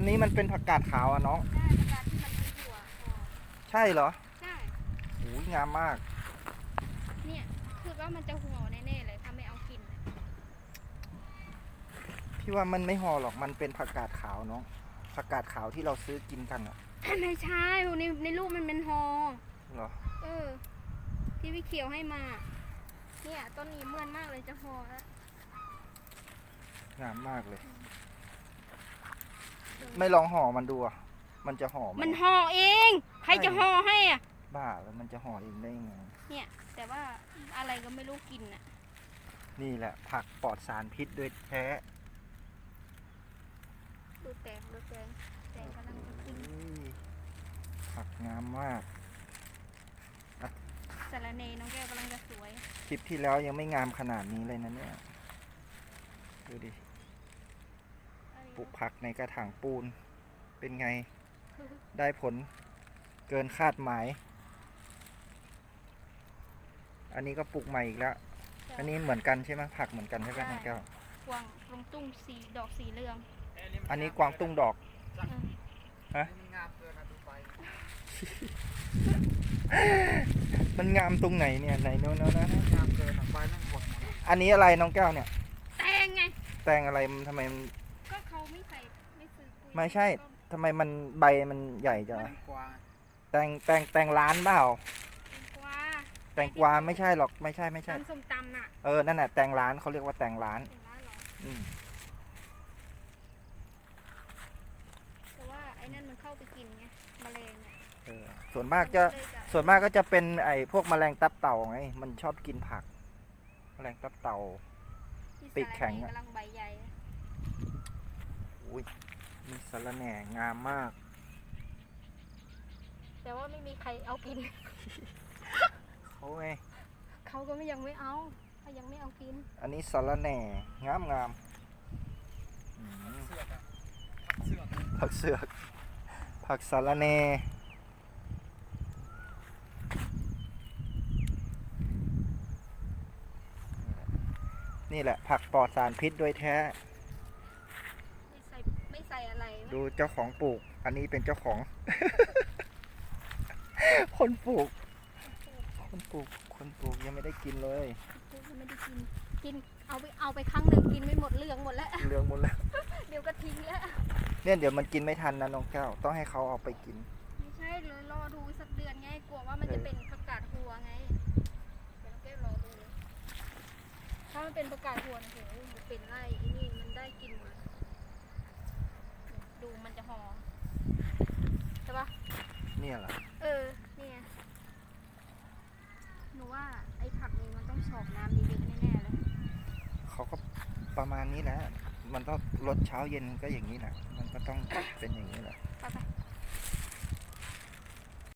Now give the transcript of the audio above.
อันนี้มันเป็นผักกาดขาวอะน้อง ได้ประกาศที่มันเป็นหัวห่อใช่เหรอใช่ โอ้ยงามมาก เนี่ยคือว่ามันจะห่อแน่ๆเลยถ้าไม่เอากินน่ะพี่ว่ามันไม่ห่อหรอก มันเป็นผักกาดขาวน้อง ผักกาดขาวที่เราซื้อกินกันอะไม่ใช่ในในรูปมันเป็นห่อเหรอ เออ ที่พี่เขียวให้มา เนี่ยต้นนี้เมื่อนมากเลยจะห่อแล้ว งามมากเลย ไม่ลองห่อมันดูอะ มันจะห่อไหมันห่อเอง ใครจะห่อให้อะ บ้าแล้วมันจะห่อเองได้ยังไง เนี่ย แต่ว่าอะไรก็ไม่รู้กินอะ นี่แหละ ผักปลอดสารพิษโดยแท้ดูแตงดูแตงแตงกำลังจะขึ้นโอ้ยผักงามมาก สารเนน้องแก้วกำลังจะสวย คลิปที่แล้วยังไม่งามขนาดนี้เลยนะเนี่ย ดูดิป ลูกผักในกระถางปูน เป็นไง ได้ผลเกินคาดหมาย อันนี้ก็ปลูกใหม่อีกแล้ว อันนี้เหมือนกันใช่ไหมผักเหมือนกันใช่ไหมน้องแก้ว กวางลงตุ้งสีดอกสีเหลืองอันนี้กวางตุ้งดอกเออนี่มันงามเกินนะดูไปมันงามตรงไหนเนี่ยไหนโน้นโน้นนะงามเกินอะไฟแม่งหดหมดอะอันนี้อะไรน้องแก้วเนี่ย แตงไงแตงอะไรมันทำไมมันก็เขา ไม่ใส่ไม่ซื้อปุ๋ยไม่ใช่ทำไมมันใบมันใหญ่จังแตอะงกวาแตงแตงแตงร้านเปล่าแตงกวาแตงกวาไม่ใช่หรอกไม่ใช่ไม่ใช่ตำส้มตำน่ะเออนั่นแหละแตงร้านเขาเรียกว่าแตงร้าน เห็นร้านเหรออืมแต่ว่าไอ้นั่นมันเข้าไปกินไงแมลงเนี่ยเออส่วนมากจะส่วนมากก็จะเป็นไอ้พวกแมลงตับเต่าไงมันชอบกินผัก แมลงตับเต่าที่ปีกแข็งสาอะระเนกำลังใบใหญ่อุ้ย มีสะระแหน่งามมาก แต่ว่าไม่มีใครเอากิน เขาไงเขาก็ไม่ยังไม่เอาเขายังไม่เอากิน อันนี้สะระแหน่งามงามอืมเสือกอะเสือกผักเสือก ผักสะระแหน่นี่แหละ ผักปลอดสารพิษโดยแท้ ไม่ใส่ไม่ใส่อะไร ดูเจ้าของปลูก อันนี้เป็นเจ้าของ คนปลูก คนปลูก คนปลูกยังไม่ได้กินเลยกูก็ไม่ได้กิน กิน เอาไปเอาไปครั้งหนึ่งกินไม่หมดเหลืองหมดแล้ว เหลืองหมดแล้ว เดี๋ยวก็ทิ้งแล้ว เนี่ยเดี๋ยวมันกินไม่ทันนะน้องแก้ว ต้องให้เขาเอาไปกิน ไม่ใช่เดี๋ยวรอดูสักเดือนไง กลัวว่ามันจะเป็นผักกาดหัวไงเดี๋ยวเราแก้รอดูเลยถ้ามันเป็นผักกาดหัวนะโหมันเป็นไรไอ้นี่มันได้กินหมดเลย ดูมันจะห่อใช่ปะเนี่ยเหรอ เออ เนี่ย หนูว่าไอ้ผักนี้มันต้องสอบน้ำดีๆแน่ๆเลย เขาก็ประมาณนี้แหละ มันต้องรสเช้าเย็นก็อย่างนี้แหละ มันก็ต้องเป็นอย่างนี้แหละ ไปไป